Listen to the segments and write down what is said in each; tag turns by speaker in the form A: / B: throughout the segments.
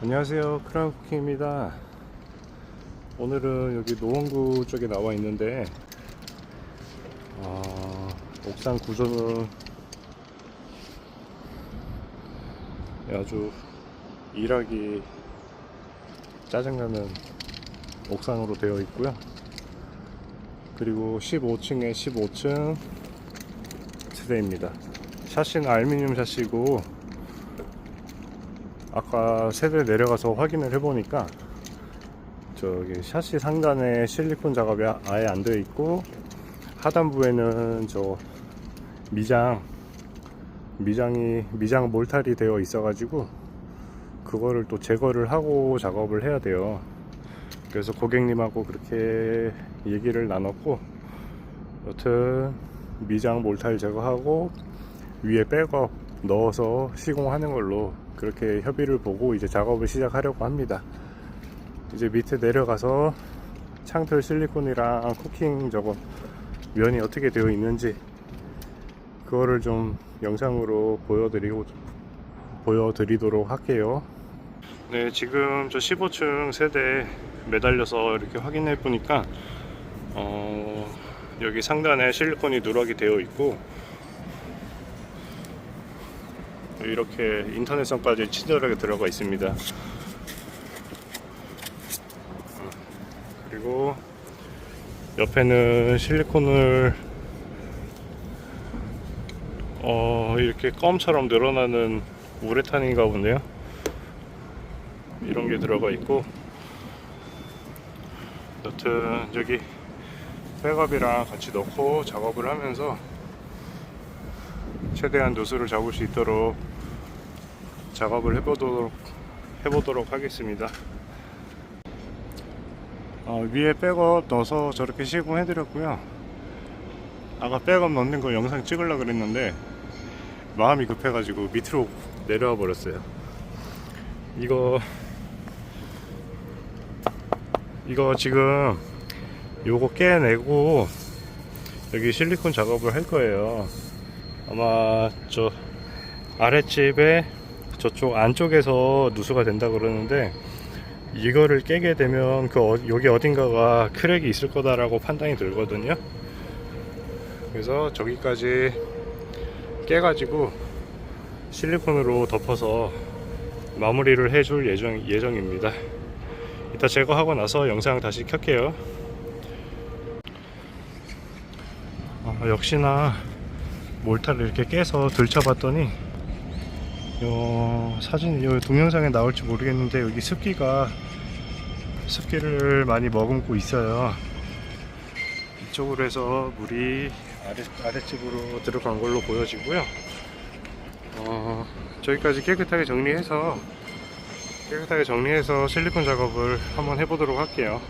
A: 안녕하세요. 크라운쿠키입니다. 오늘은 여기 노원구 쪽에 나와 있는데 아, 옥상 구조는 아주 일하기 짜증나는 옥상으로 되어 있고요. 그리고 15층에 15층 세대입니다. 샤시는 알루미늄 샤시고 아까 세대 내려가서 확인을 해보니까 저기 샤시 상단에 실리콘 작업이 아- 아예 안 되어 있고 하단부에는 저 미장 미장이 미장 몰탈이 되어 있어 가지고 그거를 또 제거를 하고 작업을 해야 돼요. 그래서 고객님하고 그렇게 얘기를 나눴고 여튼 미장 몰탈 제거하고 위에 백업 넣어서 시공하는 걸로 그렇게 협의를 보고 이제 작업을 시작하려고 합니다. 이제 밑에 내려가서 창틀 실리콘이랑 쿠킹 저거 면이 어떻게 되어 있는지 그거를 좀 영상으로 보여드리고 보여드리도록 할게요. 네, 지금 저 15층 세대 매달려서 이렇게 확인해 보니까 어, 여기 상단에 실리콘이 누락이 되어 있고 이렇게 인터넷선까지 친절하게 들어가 있습니다. 그리고 옆에는 실리콘을 어 이렇게 껌처럼 늘어나는 우레탄인가 보네요. 이런 게 들어가 있고 여튼 저기 백업이랑 같이 넣고 작업을 하면서 최대한 누수를 잡을 수 있도록 작업을 해보도록 해보도록 하겠습니다. 어, 위에 백업 넣어서 저렇게 시공해 드렸고요. 아까 백업 넣는 거 영상 찍으려고 그랬는데 마음이 급해가지고 밑으로 내려와 버렸어요. 이거 이거 지금 요거 깨내고 여기 실리콘 작업을 할 거예요. 아마 저 아랫집에 저쪽 안쪽에서 누수가 된다 그러는데 이거를 깨게 되면 그 어, 여기 어딘가가 크랙이 있을 거다라고 판단이 들거든요. 그래서 저기까지 깨가지고 실리콘으로 덮어서 마무리를 해줄 예정, 예정입니다. 이따 제거하고 나서 영상 다시 켤게요. 어, 역시나 몰타를 이렇게 깨서 들춰봤더니 요 사진 요 동영상에 나올지 모르겠는데 여기 습기가 습기를 많이 머금고 있어요. 이쪽으로 해서 물이 아래, 아랫집으로 들어간 걸로 보여지고요. 어, 저기까지 깨끗하게 정리해서 깨끗하게 정리해서 실리콘 작업을 한번 해보도록 할게요.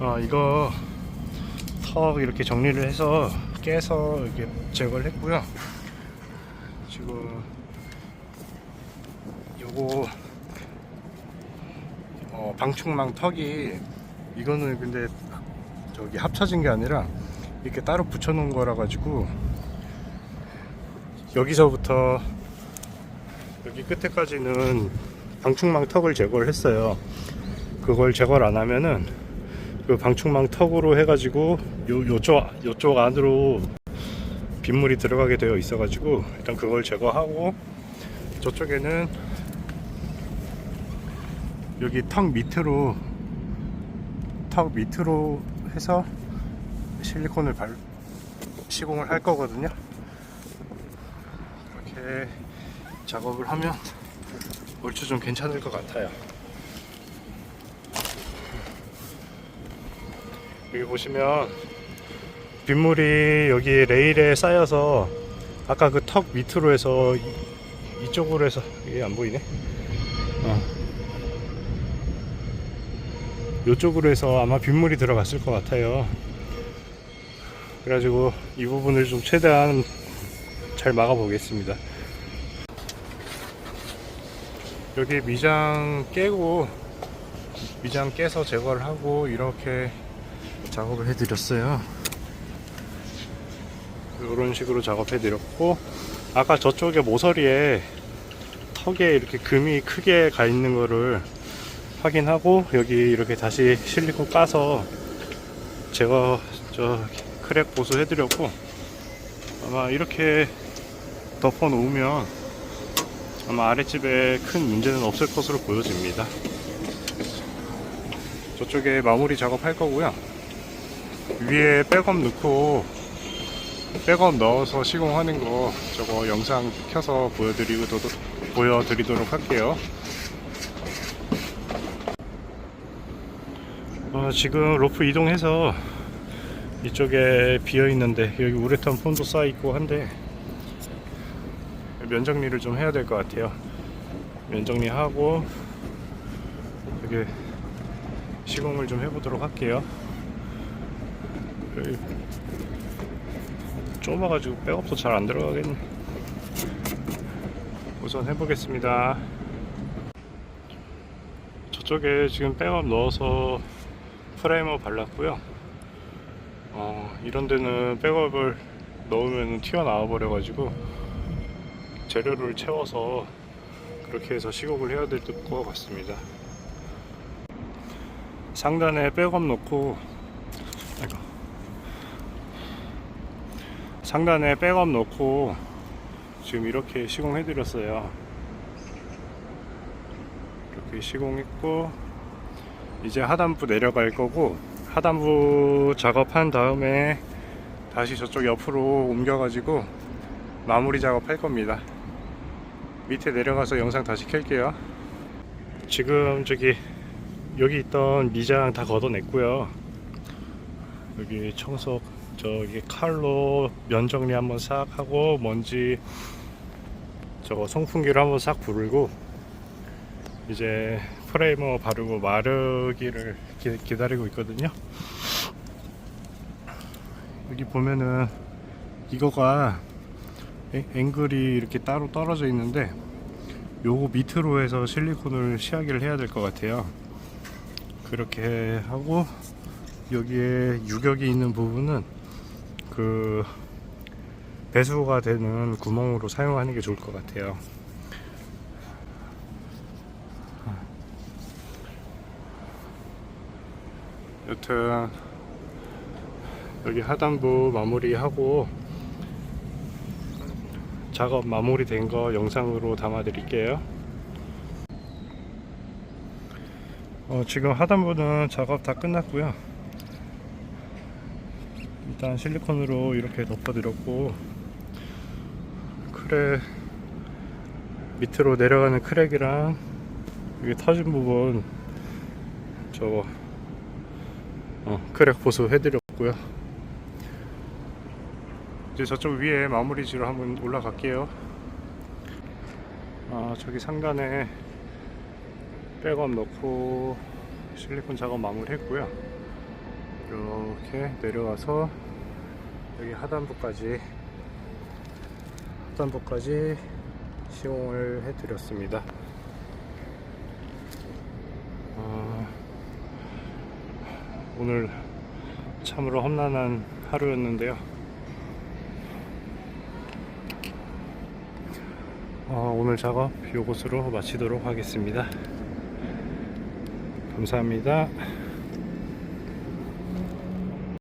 A: 아 이거 턱 이렇게 정리를 해서 깨서 이렇게 제거를 했고요. 지금 요거 어, 방충망 턱이 이거는 근데 저기 합쳐진 게 아니라 이렇게 따로 붙여놓은 거라 가지고 여기서부터 여기 끝에까지는 방충망 턱을 제거를 했어요. 그걸 제거를 안 하면은 그 방충망 턱으로 해가지고 요 요쪽 요쪽 안으로 빗물이 들어가게 되어 있어가지고 일단 그걸 제거하고 저쪽에는 여기 턱 밑으로 턱 밑으로 해서 실리콘을 발 시공을 할 거거든요. 그렇게 작업을 하면 얼추 좀 괜찮을 것 같아요. 여기 보시면 빗물이 여기 레일에 쌓여서 아까 그 턱 밑으로 해서 이, 이쪽으로 해서 이게 안 보이네. 어. 이쪽으로 해서 아마 빗물이 들어갔을 것 같아요. 그래가지고 이 부분을 좀 최대한 잘 막아 보겠습니다. 여기 미장 깨고 미장 깨서 제거를 하고 이렇게 작업을 해드렸어요. 이런 식으로 작업해 드렸고 아까 저쪽에 모서리에 턱에 이렇게 금이 크게 가 있는 거를 확인하고 여기 이렇게 다시 실리콘 까서 제가 저 크랙 보수 해드렸고 아마 이렇게 덮어 놓으면 아마 아랫집에 큰 문제는 없을 것으로 보여집니다. 저쪽에 마무리 작업할 거고요. 위에 백업 넣고 백업 넣어서 시공하는 거 저거 영상 켜서 보여드리고 보여드리도록 할게요. 어, 지금 로프 이동해서 이쪽에 비어 있는데 여기 우레탄 폰도 쌓여 있고 한데 면 정리를 좀 해야 될 것 같아요. 면 정리하고 여기 시공을 좀 해보도록 할게요. 여기 좁아가지고 백업도 잘 안 들어가겠네. 우선 해보겠습니다. 저쪽에 지금 백업 넣어서 프라이머 발랐고요. 어, 이런 데는 백업을 넣으면 튀어나와 버려 가지고 재료를 채워서 그렇게 해서 시공을 해야 될 것 같습니다. 상단에 백업 넣고 아이고. 상단에 백업 넣고 지금 이렇게 시공해 드렸어요. 이렇게 시공했고 이제 하단부 내려갈 거고 하단부 작업한 다음에 다시 저쪽 옆으로 옮겨 가지고 마무리 작업할 겁니다. 밑에 내려가서 영상 다시 켤게요. 지금 저기 여기 있던 미장 다 걷어냈고요. 여기 청소 저기 칼로 면 정리 한번 싹 하고 먼지 저거 송풍기를 한번 싹 부르고 이제 프레이머 바르고 마르기를 기, 기다리고 있거든요. 여기 보면은 이거가 앵- 앵글이 이렇게 따로 떨어져 있는데 요거 밑으로 해서 실리콘을 시하기를 해야 될 것 같아요. 그렇게 하고 여기에 유격이 있는 부분은 그 배수가 되는 구멍으로 사용하는 게 좋을 것 같아요. 여튼 여기 하단부 마무리하고 작업 마무리된 거 영상으로 담아 드릴게요. 어, 지금 하단부는 작업 다 끝났고요. 일단 실리콘으로 이렇게 덮어드렸고 크랙 밑으로 내려가는 크랙이랑 여기 터진 부분 저거 어, 크랙 보수 해드렸고요. 이제 저쪽 위에 마무리지로 한번 올라갈게요. 아, 저기 상단에 백업 넣고 실리콘 작업 마무리 했고요. 이렇게 내려가서 여기 하단부까지 하단부까지 시공을 해드렸습니다. 아, 오늘 참으로 험난한 하루였는데요. 어, 오늘 작업 이곳으로 마치도록 하겠습니다. 감사합니다.